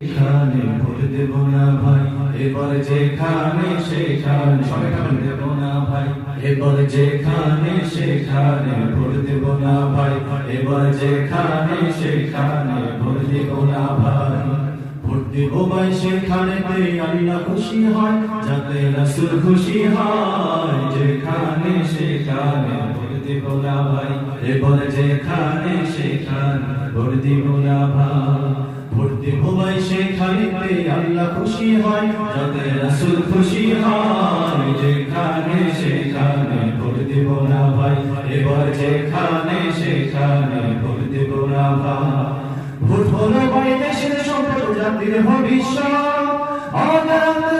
এখানে ভোট দেব না ভাই এবার যেখানে সেখানে ভোট দেব না ভাই। এবার যেখানে সেখানে ভোট দেব না ভাই এবার যেখানে সেখানে ভোট দেব না ভাই। ভোট দেব ভাই সেখানে আল্লাহ খুশি হয় যাতে রাসূল খুশি হয়। যেখানে সেখানে ভোট দেব না ভাই এবার যেখানে সেখানে ভোট দেব না ভাই। দেব ভাই, সেখানে আল্লাহ খুশি হয়। যাতে রাসূল খুশি হয়, যেখানে সেখানে ভোট দেব না ভাই। এবার যেখানে সেখানে ভোট দেব না ভাই। ভোট হলো ভাই দেশের সম্পদ, জাতির ভবিষ্যৎ। আমাদের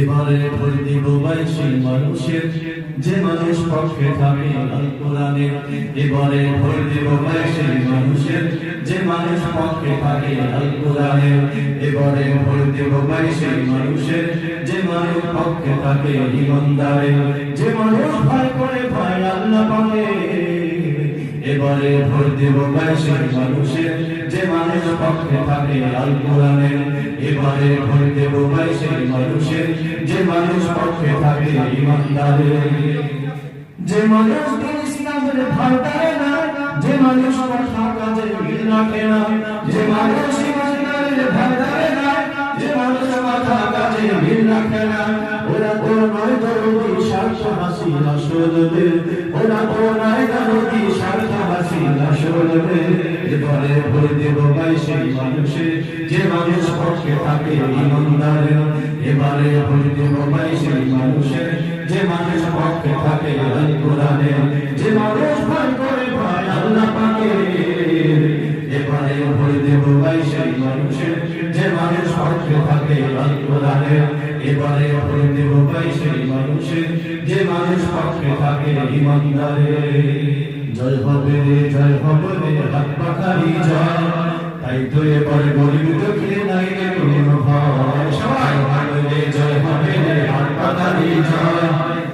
এবারে ভোট দিব ভাই সেই মানুষের। যে মানুষ পক্ষে থাকে কোরআনে, এবারে ভোট দিব ভাই সেই মানুষের। যে মানুষ পক্ষে থাকে কোরআনে, এবারে ভোট দিব ভাই সেই মানুষের। যে মানুষ পক্ষে থাকে ইমানদারে যে মানুষ ভয় করে ভয় আল্লাহ পাকে এবারে ভোট দেব সেই মানুষের। যে মানুষ পক্ষে থাকে আল কোরআনের, এবারে ভোট দেব সেই মানুষের। যে মানুষ পক্ষে থাকে ইমানদারের। যে মানুষ দিন ইসলামের ভয় না, যে মানুষ কথা কাজে মিল না, যে মানুষ ইমানদারের ভয় না, যে মানুষ কথা কাজে মিল না। হাসি আসলে এবারে ভোট দেব ভাই সেই মানুষের যে মানুষ পক্ষে থাকে ইমানদারের, এবারে ভোট দেব ভাই সেই মানুষ। যে মানুষ এবারে ভোট দেব ভাই সেই মানুষের যে মানুষ পক্ষে থাকে এবারে ভোট দেব ভাই সেই মানুষের যে মানুষ পক্ষে থাকে ইমানদারে জয় হবে রে, জয় হবে রে, হাত পাখারি জয়। তাই তো এবার গরিব দুঃখে নাই রে কোনো ভয়। সবাই হবে রে, জয় হবে রে, হাত পাখারি জয়।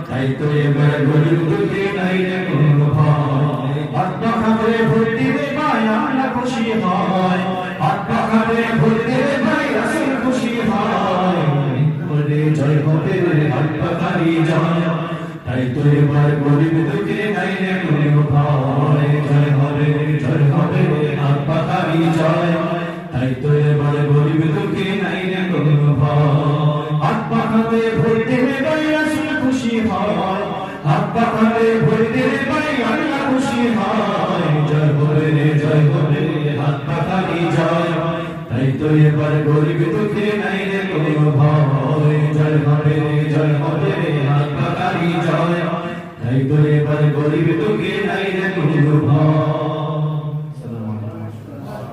তাই তো এবার গরিব দুঃখে নাই রে কোনো ভয়। হাত পাখারে ভোট দিলে ভাই, আমরা খুশি হয়। হাত পাখারে ভোট দিলে ভাই, আসল খুশি হয়। ওরে জয় হবে রে, হাত পাখারি জয়। তাই তো এবার গরিব দুঃখে নাই রে ভোট দিলে ভাই আল্লাহ খুশি হয়। জয় বলে রে, জয় বলে হাত পাখারি জয়। তাই তো এবার গরিব